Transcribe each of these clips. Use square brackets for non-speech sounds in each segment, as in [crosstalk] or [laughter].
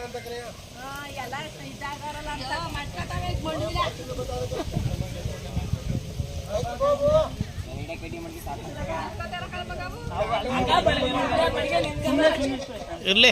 ಎಲ್ಲ ಇದಾಗಾರಲ್ಲ ಅಂತ ಮಾಡ್ಕೊತಾವೆ ಮಣ್ಣಿಲ್ಲ ಇರ್ಲಿ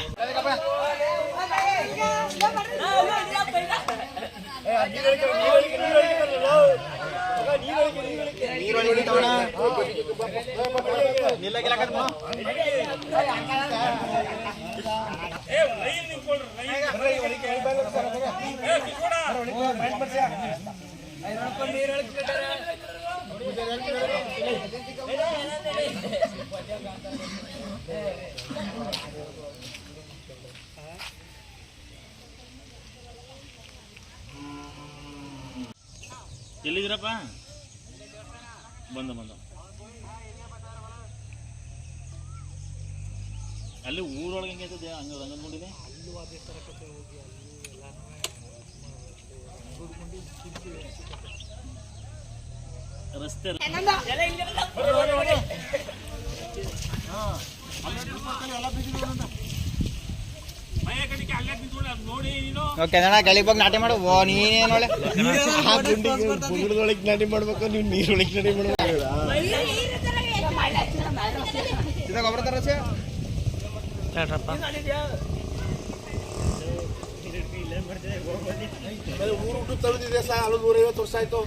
ಎಲ್ಲಿದ್ದೀರಪ್ಪ? ಬಂದ ಬಂದ. ಅಲ್ಲಿ ಊರೊಳಗೆ ಹೆಂಗೆ ಹಂಗ ಹಂಗಂದ್ ನೋಡಿದೆ. ರಸ್ತೆ ಕನ್ನಡ ಕೆಳಗೆ ಬಂದು. ನಾಟ್ಯ ಮಾಡು. ನೀನೇನು ಒಳ್ಳೆ [laughs] ನಾಟಿ ಮಾಡ್ಬೇಕು ನೀವು ನೀರೊಳಗೆ ನಾಟಿ ಮಾಡ್ಬೇಕು. ಗೊಬ್ಬರ ಹೇಳ್ರಪ್ಪ ಊರು ತಳೆದಿದೆ ಸರ್ ಅಲ್ಲಿ ನೂರೈವತ್ತು ವರ್ಷ ಆಯ್ತು.